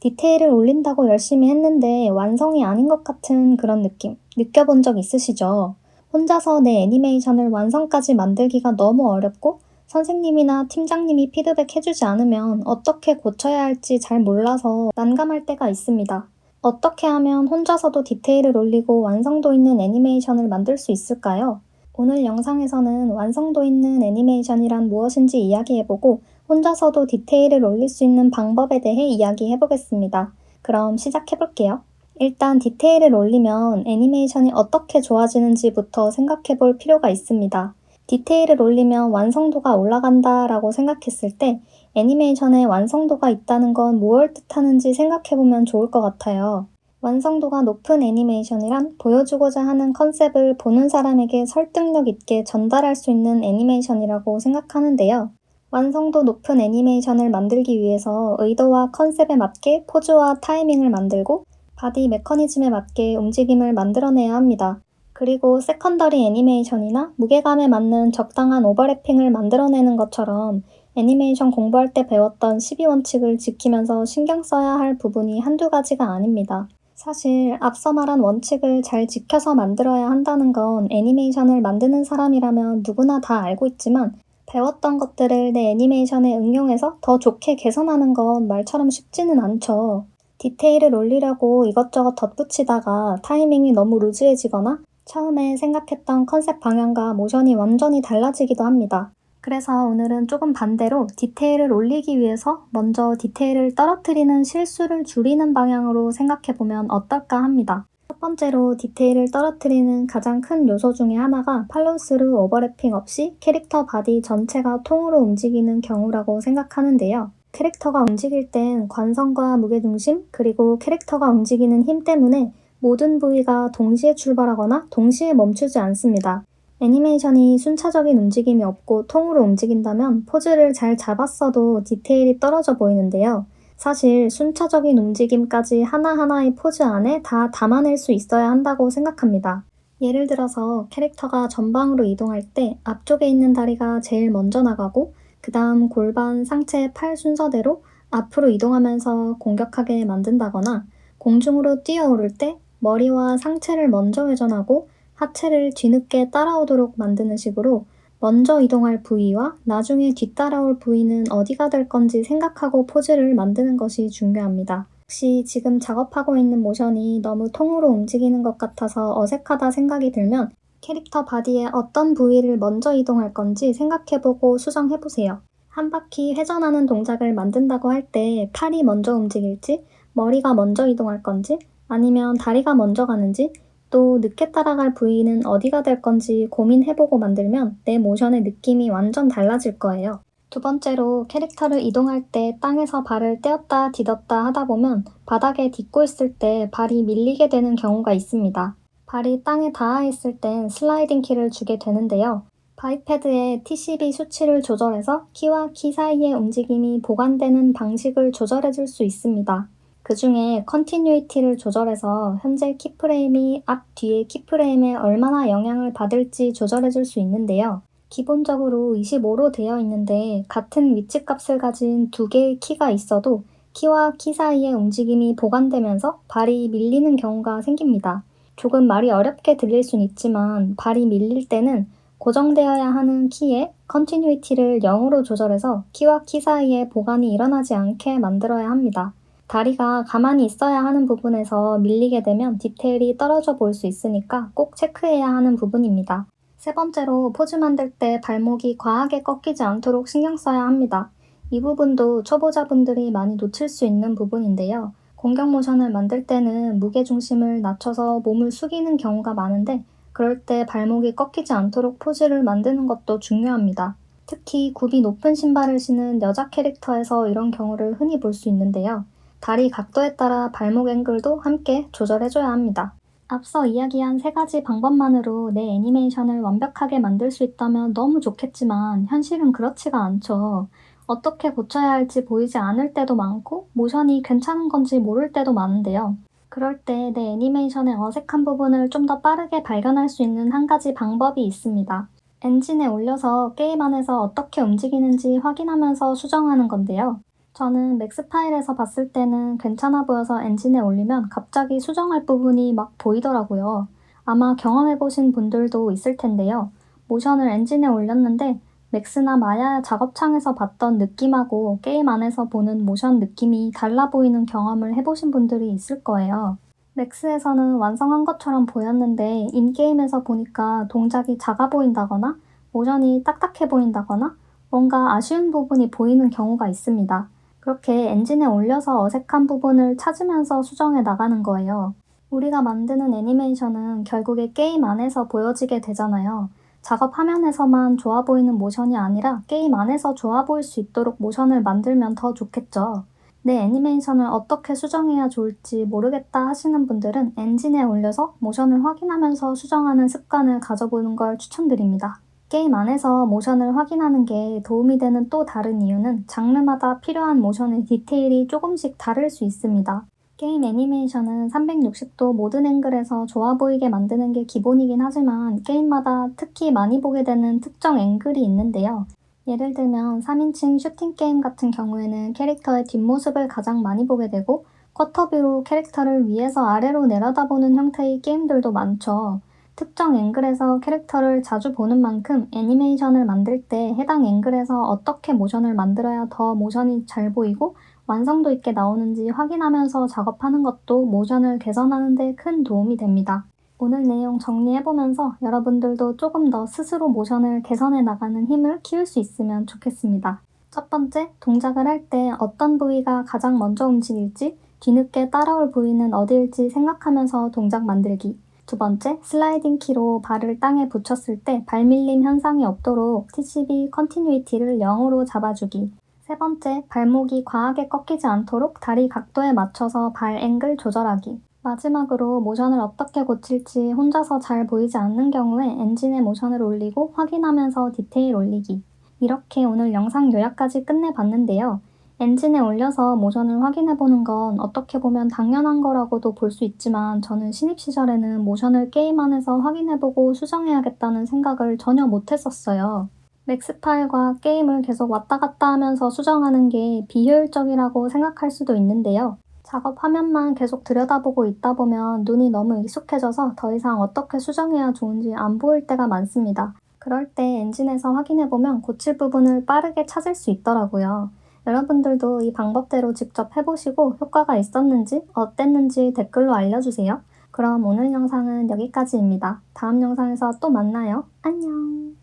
디테일을 올린다고 열심히 했는데 완성이 아닌 것 같은 그런 느낌 느껴본 적 있으시죠? 혼자서 내 애니메이션을 완성까지 만들기가 너무 어렵고 선생님이나 팀장님이 피드백 해주지 않으면 어떻게 고쳐야 할지 잘 몰라서 난감할 때가 있습니다. 어떻게 하면 혼자서도 디테일을 올리고 완성도 있는 애니메이션을 만들 수 있을까요? 오늘 영상에서는 완성도 있는 애니메이션이란 무엇인지 이야기해보고 혼자서도 디테일을 올릴 수 있는 방법에 대해 이야기해 보겠습니다. 그럼 시작해 볼게요. 일단 디테일을 올리면 애니메이션이 어떻게 좋아지는지부터 생각해 볼 필요가 있습니다. 디테일을 올리면 완성도가 올라간다 라고 생각했을 때 애니메이션에 완성도가 있다는 건 무엇을 뜻하는지 생각해 보면 좋을 것 같아요. 완성도가 높은 애니메이션이란 보여주고자 하는 컨셉을 보는 사람에게 설득력 있게 전달할 수 있는 애니메이션이라고 생각하는데요. 완성도 높은 애니메이션을 만들기 위해서 의도와 컨셉에 맞게 포즈와 타이밍을 만들고 바디 메커니즘에 맞게 움직임을 만들어내야 합니다. 그리고 세컨더리 애니메이션이나 무게감에 맞는 적당한 오버래핑을 만들어내는 것처럼 애니메이션 공부할 때 배웠던 12원칙을 지키면서 신경 써야 할 부분이 한두 가지가 아닙니다. 사실 앞서 말한 원칙을 잘 지켜서 만들어야 한다는 건 애니메이션을 만드는 사람이라면 누구나 다 알고 있지만 배웠던 것들을 내 애니메이션에 응용해서 더 좋게 개선하는 건 말처럼 쉽지는 않죠. 디테일을 올리려고 이것저것 덧붙이다가 타이밍이 너무 루즈해지거나 처음에 생각했던 컨셉 방향과 모션이 완전히 달라지기도 합니다. 그래서 오늘은 조금 반대로 디테일을 올리기 위해서 먼저 디테일을 떨어뜨리는 실수를 줄이는 방향으로 생각해보면 어떨까 합니다. 첫 번째로 디테일을 떨어뜨리는 가장 큰 요소 중에 하나가 팔로우스루 오버래핑 없이 캐릭터 바디 전체가 통으로 움직이는 경우라고 생각하는데요. 캐릭터가 움직일 땐 관성과 무게중심, 그리고 캐릭터가 움직이는 힘 때문에 모든 부위가 동시에 출발하거나 동시에 멈추지 않습니다. 애니메이션이 순차적인 움직임이 없고 통으로 움직인다면 포즈를 잘 잡았어도 디테일이 떨어져 보이는데요. 사실 순차적인 움직임까지 하나하나의 포즈 안에 다 담아낼 수 있어야 한다고 생각합니다. 예를 들어서 캐릭터가 전방으로 이동할 때 앞쪽에 있는 다리가 제일 먼저 나가고 그 다음 골반, 상체, 팔 순서대로 앞으로 이동하면서 공격하게 만든다거나 공중으로 뛰어오를 때 머리와 상체를 먼저 회전하고 하체를 뒤늦게 따라오도록 만드는 식으로 먼저 이동할 부위와 나중에 뒤따라올 부위는 어디가 될 건지 생각하고 포즈를 만드는 것이 중요합니다. 혹시 지금 작업하고 있는 모션이 너무 통으로 움직이는 것 같아서 어색하다 생각이 들면 캐릭터 바디의 어떤 부위를 먼저 이동할 건지 생각해보고 수정해보세요. 한 바퀴 회전하는 동작을 만든다고 할 때 팔이 먼저 움직일지, 머리가 먼저 이동할 건지, 아니면 다리가 먼저 가는지, 또 늦게 따라갈 부위는 어디가 될 건지 고민해보고 만들면 내 모션의 느낌이 완전 달라질 거예요. 두 번째로 캐릭터를 이동할 때 땅에서 발을 떼었다 디뎠다 하다 보면 바닥에 딛고 있을 때 발이 밀리게 되는 경우가 있습니다. 발이 땅에 닿아 있을 땐 슬라이딩 키를 주게 되는데요. 바이패드의 TCB 수치를 조절해서 키와 키 사이의 움직임이 보관되는 방식을 조절해 줄 수 있습니다. 그 중에 컨티뉴이티를 조절해서 현재 키프레임이 앞, 뒤의 키프레임에 얼마나 영향을 받을지 조절해 줄 수 있는데요. 기본적으로 25로 되어 있는데 같은 위치 값을 가진 두 개의 키가 있어도 키와 키 사이의 움직임이 보관되면서 발이 밀리는 경우가 생깁니다. 조금 말이 어렵게 들릴 순 있지만 발이 밀릴 때는 고정되어야 하는 키의 컨티뉴이티를 0으로 조절해서 키와 키 사이에 보관이 일어나지 않게 만들어야 합니다. 다리가 가만히 있어야 하는 부분에서 밀리게 되면 디테일이 떨어져 보일 수 있으니까 꼭 체크해야 하는 부분입니다. 세 번째로 포즈 만들 때 발목이 과하게 꺾이지 않도록 신경 써야 합니다. 이 부분도 초보자분들이 많이 놓칠 수 있는 부분인데요. 공격 모션을 만들 때는 무게 중심을 낮춰서 몸을 숙이는 경우가 많은데 그럴 때 발목이 꺾이지 않도록 포즈를 만드는 것도 중요합니다. 특히 굽이 높은 신발을 신은 여자 캐릭터에서 이런 경우를 흔히 볼 수 있는데요. 다리 각도에 따라 발목 앵글도 함께 조절해줘야 합니다. 앞서 이야기한 세 가지 방법만으로 내 애니메이션을 완벽하게 만들 수 있다면 너무 좋겠지만 현실은 그렇지가 않죠. 어떻게 고쳐야 할지 보이지 않을 때도 많고 모션이 괜찮은 건지 모를 때도 많은데요. 그럴 때 내 애니메이션의 어색한 부분을 좀 더 빠르게 발견할 수 있는 한 가지 방법이 있습니다. 엔진에 올려서 게임 안에서 어떻게 움직이는지 확인하면서 수정하는 건데요. 저는 맥스 파일에서 봤을 때는 괜찮아 보여서 엔진에 올리면 갑자기 수정할 부분이 막 보이더라고요. 아마 경험해보신 분들도 있을 텐데요. 모션을 엔진에 올렸는데 맥스나 마야 작업창에서 봤던 느낌하고 게임 안에서 보는 모션 느낌이 달라 보이는 경험을 해보신 분들이 있을 거예요. 맥스에서는 완성한 것처럼 보였는데 인게임에서 보니까 동작이 작아 보인다거나 모션이 딱딱해 보인다거나 뭔가 아쉬운 부분이 보이는 경우가 있습니다. 그렇게 엔진에 올려서 어색한 부분을 찾으면서 수정해 나가는 거예요. 우리가 만드는 애니메이션은 결국에 게임 안에서 보여지게 되잖아요. 작업 화면에서만 좋아 보이는 모션이 아니라 게임 안에서 좋아 보일 수 있도록 모션을 만들면 더 좋겠죠. 내 애니메이션을 어떻게 수정해야 좋을지 모르겠다 하시는 분들은 엔진에 올려서 모션을 확인하면서 수정하는 습관을 가져보는 걸 추천드립니다. 게임 안에서 모션을 확인하는 게 도움이 되는 또 다른 이유는 장르마다 필요한 모션의 디테일이 조금씩 다를 수 있습니다. 게임 애니메이션은 360도 모든 앵글에서 좋아 보이게 만드는 게 기본이긴 하지만 게임마다 특히 많이 보게 되는 특정 앵글이 있는데요. 예를 들면 3인칭 슈팅 게임 같은 경우에는 캐릭터의 뒷모습을 가장 많이 보게 되고 쿼터뷰로 캐릭터를 위에서 아래로 내려다보는 형태의 게임들도 많죠. 특정 앵글에서 캐릭터를 자주 보는 만큼 애니메이션을 만들 때 해당 앵글에서 어떻게 모션을 만들어야 더 모션이 잘 보이고 완성도 있게 나오는지 확인하면서 작업하는 것도 모션을 개선하는 데 큰 도움이 됩니다. 오늘 내용 정리해보면서 여러분들도 조금 더 스스로 모션을 개선해 나가는 힘을 키울 수 있으면 좋겠습니다. 첫 번째, 동작을 할 때 어떤 부위가 가장 먼저 움직일지, 뒤늦게 따라올 부위는 어디일지 생각하면서 동작 만들기. 두 번째, 슬라이딩 키로 발을 땅에 붙였을 때 발밀림 현상이 없도록 TCB 컨티뉴이티를 0으로 잡아주기. 세 번째, 발목이 과하게 꺾이지 않도록 다리 각도에 맞춰서 발 앵글 조절하기. 마지막으로 모션을 어떻게 고칠지 혼자서 잘 보이지 않는 경우에 엔진에 모션을 올리고 확인하면서 디테일 올리기. 이렇게 오늘 영상 요약까지 끝내봤는데요. 엔진에 올려서 모션을 확인해 보는 건 어떻게 보면 당연한 거라고도 볼 수 있지만 저는 신입 시절에는 모션을 게임 안에서 확인해 보고 수정해야겠다는 생각을 전혀 못 했었어요. 맥스 파일과 게임을 계속 왔다 갔다 하면서 수정하는 게 비효율적이라고 생각할 수도 있는데요. 작업 화면만 계속 들여다보고 있다 보면 눈이 너무 익숙해져서 더 이상 어떻게 수정해야 좋은지 안 보일 때가 많습니다. 그럴 때 엔진에서 확인해보면 고칠 부분을 빠르게 찾을 수 있더라고요. 여러분들도 이 방법대로 직접 해보시고 효과가 있었는지 어땠는지 댓글로 알려주세요. 그럼 오늘 영상은 여기까지입니다. 다음 영상에서 또 만나요. 안녕!